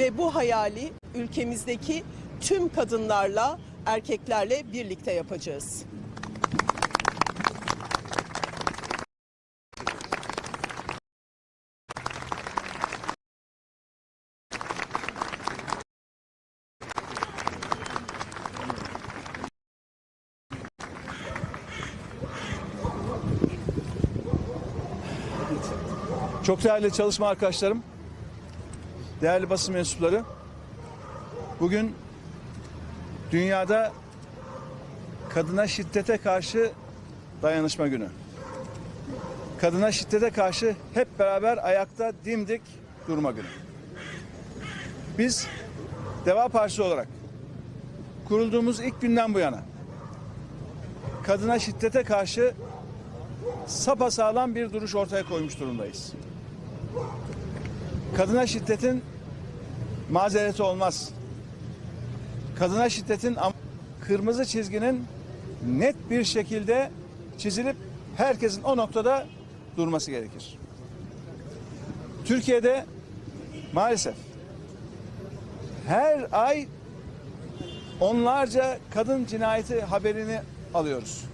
ve bu hayali ülkemizdeki tüm kadınlarla, erkeklerle birlikte yapacağız. Çok değerli çalışma arkadaşlarım, değerli basın mensupları. Bugün dünyada kadına şiddete karşı dayanışma günü. Kadına şiddete karşı hep beraber ayakta dimdik durma günü. Biz Deva Partisi olarak kurulduğumuz ilk günden bu yana kadına şiddete karşı sapasağlam bir duruş ortaya koymuş durumdayız. Kadına şiddetin mazereti olmaz. Kadına şiddetin kırmızı çizginin net bir şekilde çizilip herkesin o noktada durması gerekir. Türkiye'de maalesef her ay onlarca kadın cinayeti haberini alıyoruz.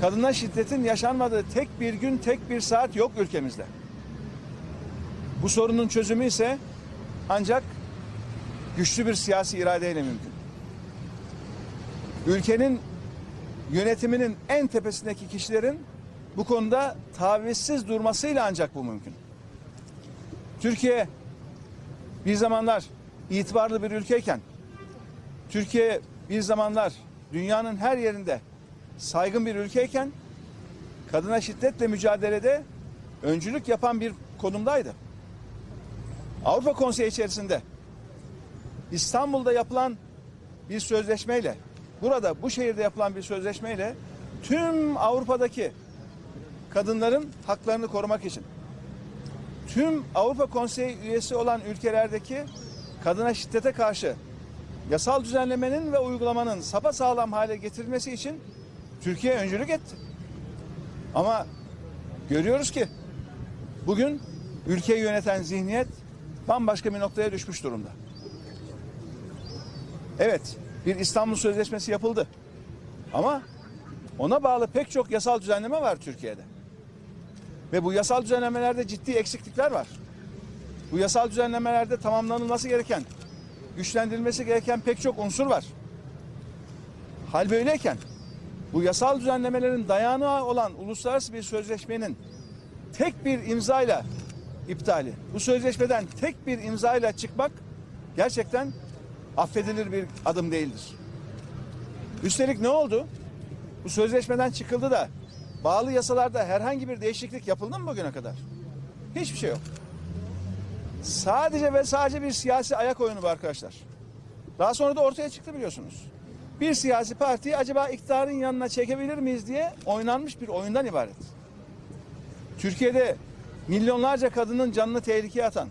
Kadına şiddetin yaşanmadığı tek bir gün, tek bir saat yok ülkemizde. Bu sorunun çözümü ise ancak güçlü bir siyasi iradeyle mümkün. Ülkenin yönetiminin en tepesindeki kişilerin bu konuda tavizsiz durmasıyla ancak bu mümkün. Türkiye bir zamanlar itibarlı bir ülkeyken, Türkiye bir zamanlar dünyanın her yerinde saygın bir ülkeyken kadına şiddetle mücadelede öncülük yapan bir konumdaydı. Avrupa Konseyi içerisinde İstanbul'da yapılan bir sözleşmeyle burada bu şehirde yapılan bir sözleşmeyle tüm Avrupa'daki kadınların haklarını korumak için tüm Avrupa Konseyi üyesi olan ülkelerdeki kadına şiddete karşı yasal düzenlemenin ve uygulamanın sapasağlam hale getirilmesi için Türkiye öncülük etti. Ama görüyoruz ki bugün ülkeyi yöneten zihniyet bambaşka bir noktaya düşmüş durumda. Evet, bir İstanbul Sözleşmesi yapıldı. Ama ona bağlı pek çok yasal düzenleme var Türkiye'de. Ve bu yasal düzenlemelerde ciddi eksiklikler var. Bu yasal düzenlemelerde tamamlanılması gereken, güçlendirilmesi gereken pek çok unsur var. Hal böyleyken bu yasal düzenlemelerin dayanağı olan uluslararası bir sözleşmenin tek bir imzayla iptali, bu sözleşmeden tek bir imzayla çıkmak gerçekten affedilir bir adım değildir. Üstelik ne oldu? Bu sözleşmeden çıkıldı da bağlı yasalarda herhangi bir değişiklik yapıldı mı bugüne kadar? Hiçbir şey yok. Sadece ve sadece bir siyasi ayak oyunu bu arkadaşlar. Daha sonra da ortaya çıktı biliyorsunuz. Bir siyasi partiyi acaba iktidarın yanına çekebilir miyiz diye oynanmış bir oyundan ibaret. Türkiye'de milyonlarca kadının canını tehlikeye atan,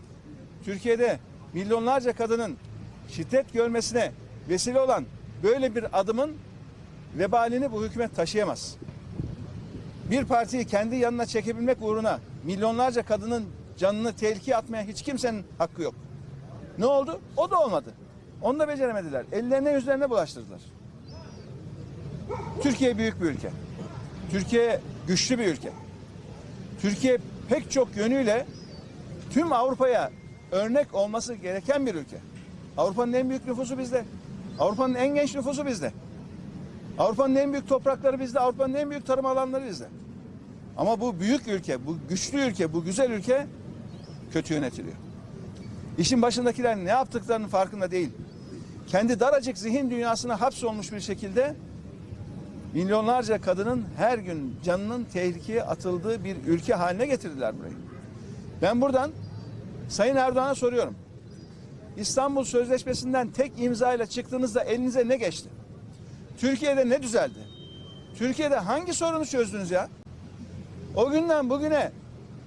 Türkiye'de milyonlarca kadının şiddet görmesine vesile olan böyle bir adımın vebalini bu hükümet taşıyamaz. Bir partiyi kendi yanına çekebilmek uğruna milyonlarca kadının canını tehlikeye atmaya hiç kimsenin hakkı yok. Ne oldu? O da olmadı. Onu da beceremediler. Ellerine yüzlerine bulaştırdılar. Türkiye büyük bir ülke. Türkiye güçlü bir ülke. Türkiye pek çok yönüyle tüm Avrupa'ya örnek olması gereken bir ülke. Avrupa'nın en büyük nüfusu bizde. Avrupa'nın en genç nüfusu bizde. Avrupa'nın en büyük toprakları bizde. Avrupa'nın en büyük tarım alanları bizde. Ama bu büyük ülke, bu güçlü ülke, bu güzel ülke kötü yönetiliyor. İşin başındakiler ne yaptıklarının farkında değil. Kendi daracık zihin dünyasına hapsolmuş bir şekilde milyonlarca kadının her gün canının tehlikeye atıldığı bir ülke haline getirdiler burayı. Ben buradan Sayın Erdoğan'a soruyorum. İstanbul Sözleşmesi'nden tek imzayla çıktığınızda elinize ne geçti? Türkiye'de ne düzeldi? Türkiye'de hangi sorunu çözdünüz ya? O günden bugüne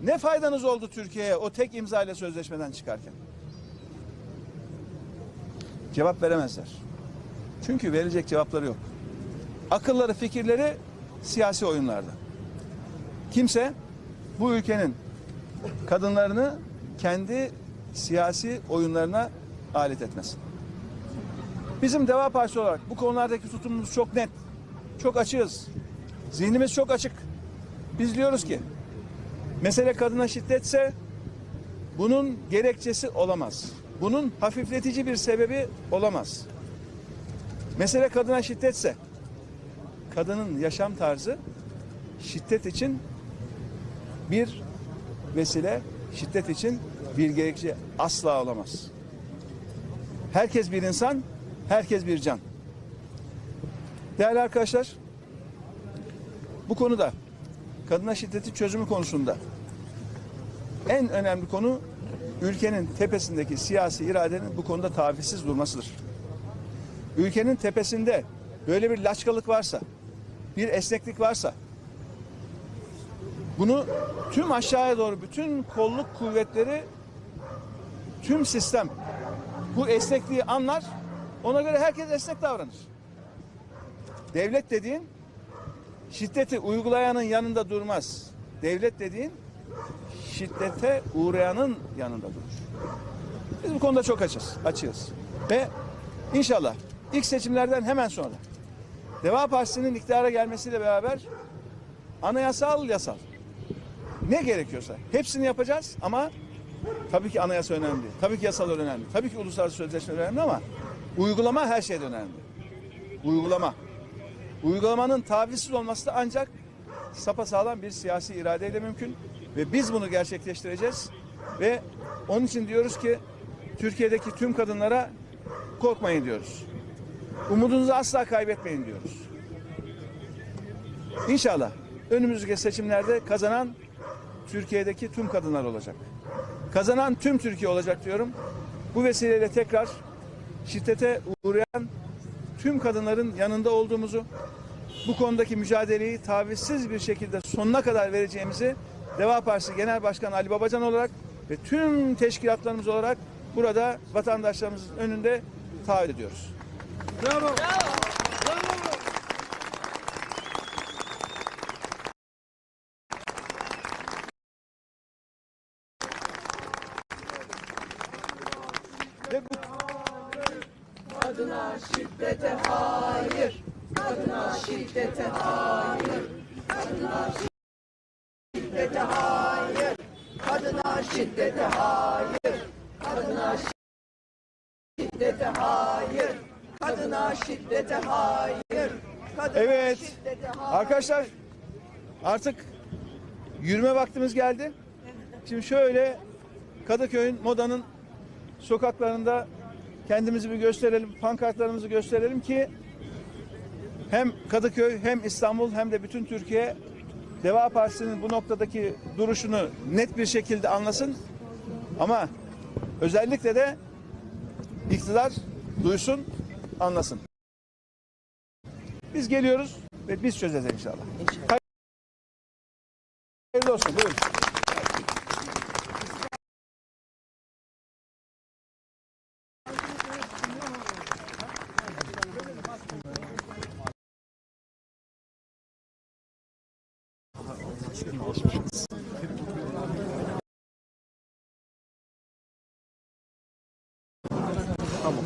ne faydanız oldu Türkiye'ye o tek imzayla sözleşmeden çıkarken? Cevap veremezler. Çünkü verecek cevapları yok. Akılları, fikirleri siyasi oyunlarda. Kimse bu ülkenin kadınlarını kendi siyasi oyunlarına alet etmesin. Bizim Deva Partisi olarak bu konulardaki tutumumuz çok net. Çok açığız. Zihnimiz çok açık. Biz diyoruz ki mesele kadına şiddetse bunun gerekçesi olamaz. Bunun hafifletici bir sebebi olamaz. Mesele kadına şiddetse kadının yaşam tarzı şiddet için bir vesile, şiddet için bir gerekçe asla olamaz. Herkes bir insan, herkes bir can. Değerli arkadaşlar, bu konuda kadına şiddeti çözümü konusunda en önemli konu ülkenin tepesindeki siyasi iradenin bu konuda tavizsiz durmasıdır. Ülkenin tepesinde böyle bir laçkalık varsa, bir esneklik varsa bunu tüm aşağıya doğru bütün kolluk kuvvetleri tüm sistem bu esnekliği anlar. Ona göre herkes esnek davranır. Devlet dediğin şiddeti uygulayanın yanında durmaz. Devlet dediğin şiddete uğrayanın yanında durur. Biz bu konuda çok açız, açığız. Ve inşallah ilk seçimlerden hemen sonra Deva Partisi'nin iktidara gelmesiyle beraber anayasal yasal ne gerekiyorsa hepsini yapacağız ama tabii ki anayasa önemli. Tabii ki yasalar önemli. Tabii ki uluslararası sözleşmeler önemli ama uygulama her şeyden önemli. Uygulama. Uygulamanın tavizsiz olması da ancak sapasağlam bir siyasi iradeyle mümkün ve biz bunu gerçekleştireceğiz ve onun için diyoruz ki Türkiye'deki tüm kadınlara korkmayın diyoruz. Umudunuzu asla kaybetmeyin diyoruz. İnşallah önümüzdeki seçimlerde kazanan Türkiye'deki tüm kadınlar olacak. Kazanan tüm Türkiye olacak diyorum. Bu vesileyle tekrar şiddete uğrayan tüm kadınların yanında olduğumuzu, bu konudaki mücadeleyi tavizsiz bir şekilde sonuna kadar vereceğimizi Deva Partisi Genel Başkanı Ali Babacan olarak ve tüm teşkilatlarımız olarak burada vatandaşlarımızın önünde taahhüt ediyoruz. Ve bu Kadına şiddete hayır. Kadına şiddete hayır. Kadına şiddete hayır. Kadına şiddete hayır. Kadına şiddete hayır. Kadına şiddete hayır. Kadına Evet. şiddete hayır. Arkadaşlar artık yürüme vaktimiz geldi. Şimdi şöyle Kadıköy'ün modanın sokaklarında kendimizi bir gösterelim, pankartlarımızı gösterelim ki hem Kadıköy hem İstanbul hem de bütün Türkiye Deva Partisi'nin bu noktadaki duruşunu net bir şekilde anlasın. Ama özellikle de iktidar duysun, anlasın. Biz geliyoruz ve biz çözeceğiz inşallah. inşallah. Hayırlı olsun. Buyurun. Tamam.